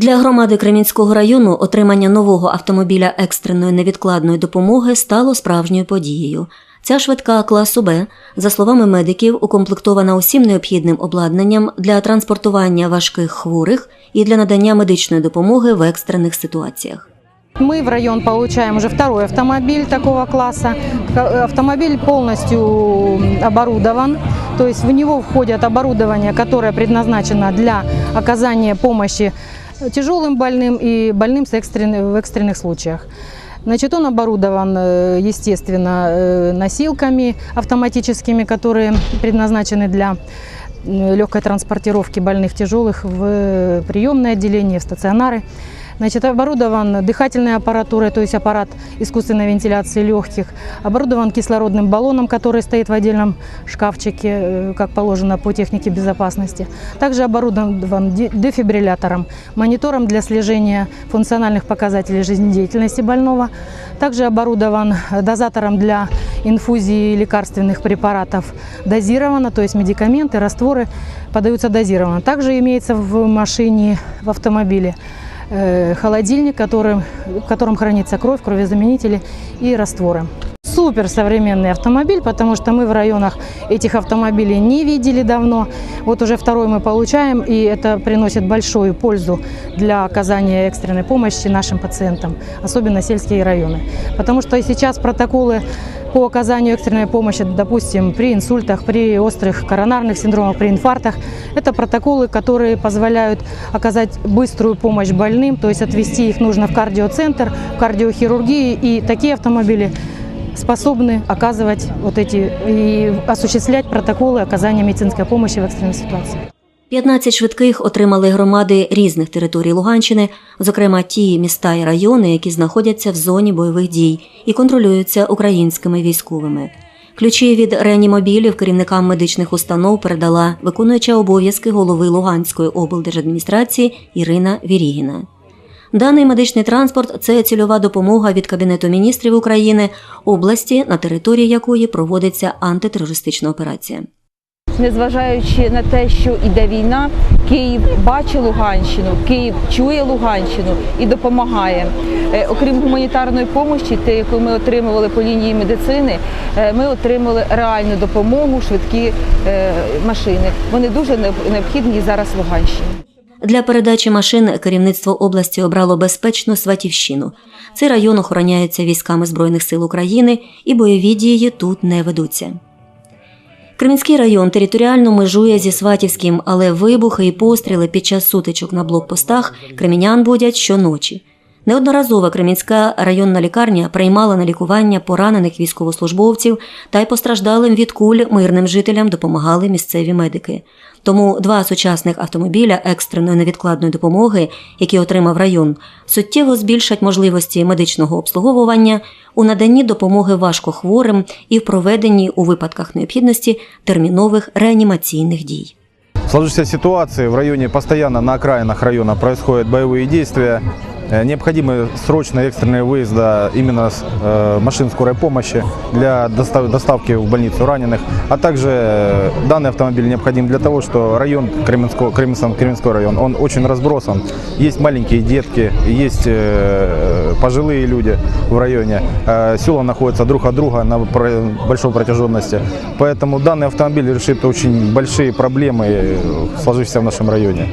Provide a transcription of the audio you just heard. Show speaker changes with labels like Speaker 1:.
Speaker 1: Для громади Кремінського району отримання нового автомобіля екстреної невідкладної допомоги стало справжньою подією. Ця швидка класу Б, за словами медиків, укомплектована усім необхідним обладнанням для транспортування важких хворих і для надання медичної допомоги в екстрених ситуаціях.
Speaker 2: Мы в район получаем уже второй автомобиль такого класса. Автомобиль полностью оборудован, то есть в него входит оборудование, которое предназначено для оказания помощи тяжелым больным и больным с экстрен- в экстренных случаях. Значит, он оборудован, э, естественно, э, носилками автоматическими, которые предназначены для легкой транспортировки больных тяжелых в э, приемное отделение, в стационары. Значит, оборудован дыхательной аппаратурой, то есть аппарат искусственной вентиляции легких, оборудован кислородным баллоном, который стоит в отдельном шкафчике, э, как положено по технике безопасности. Также оборудован де- дефибриллятором, монитором для слежения функциональных показателей жизнедеятельности больного. Также оборудован дозатором для инфузии лекарственных препаратов дозировано, то есть медикаменты, растворы подаются дозированно. Также имеется в машине, в автомобиле холодильник, который, в котором хранится кровь, кровезаменители и растворы. Супер современный автомобиль, потому что мы в районах этих автомобилей не видели давно. Вот уже второй мы получаем, и это приносит большую пользу для оказания экстренной помощи нашим пациентам, особенно сельские районы. Потому что и сейчас протоколы по оказанию экстренной помощи, допустим, при инсультах, при острых коронарных синдромах, при инфарктах. Это протоколы, которые позволяют оказать быструю помощь больным, то есть отвести их нужно в кардиоцентр, в кардиохирургии. И такие автомобили способны оказывать вот эти и осуществлять протоколы оказания медицинской помощи в экстренной ситуации.
Speaker 1: 15 швидких отримали громади різних територій Луганщини, зокрема ті міста і райони, які знаходяться в зоні бойових дій і контролюються українськими військовими. Ключі від реанімобілів керівникам медичних установ передала виконуюча обов'язки голови Луганської облдержадміністрації Ірина Вірігіна. Даний медичний транспорт це цільова допомога від Кабінету міністрів України області, на території якої проводиться антитерористична операція.
Speaker 3: Незважаючи на те, що іде війна, Київ бачить Луганщину, Київ чує Луганщину і допомагає. Е, Окрім гуманітарної допомоги, те, яку ми отримували по лінії медицини, е, ми отримали реальну допомогу, швидкі е, машини. Вони дуже необхідні зараз Луганщині.
Speaker 1: Для передачі машин керівництво області обрало безпечну Сватівщину. Цей район охороняється військами Збройних сил України і бойові дії тут не ведуться. Кремінський район територіально межує зі Сватівським, але вибухи і постріли під час сутичок на блокпостах кремінян будять щоночі. Неодноразово Кремінська районна лікарня приймала на лікування поранених військовослужбовців та й постраждалим від куль мирним жителям допомагали місцеві медики. Тому два сучасних автомобіля екстреної невідкладної допомоги, які отримав район, суттєво збільшать можливості медичного обслуговування у наданні допомоги важкохворим і в проведенні у випадках необхідності термінових реанімаційних дій.
Speaker 4: В сложившейся в районе постоянно на окраинах района происходят боевые действия. Э, Необходимы срочные экстренные выезды именно э, машин скорой помощи для достав- доставки в больницу раненых. А также э, данный автомобиль необходим для того, что район Кременского, Кременский, Кременской район, он очень разбросан. Есть маленькие детки, есть пожилые люди в районе. Села находятся друг от друга на большой протяженности. Поэтому данный автомобиль решит очень большие проблемы, сложившиеся в нашем районе.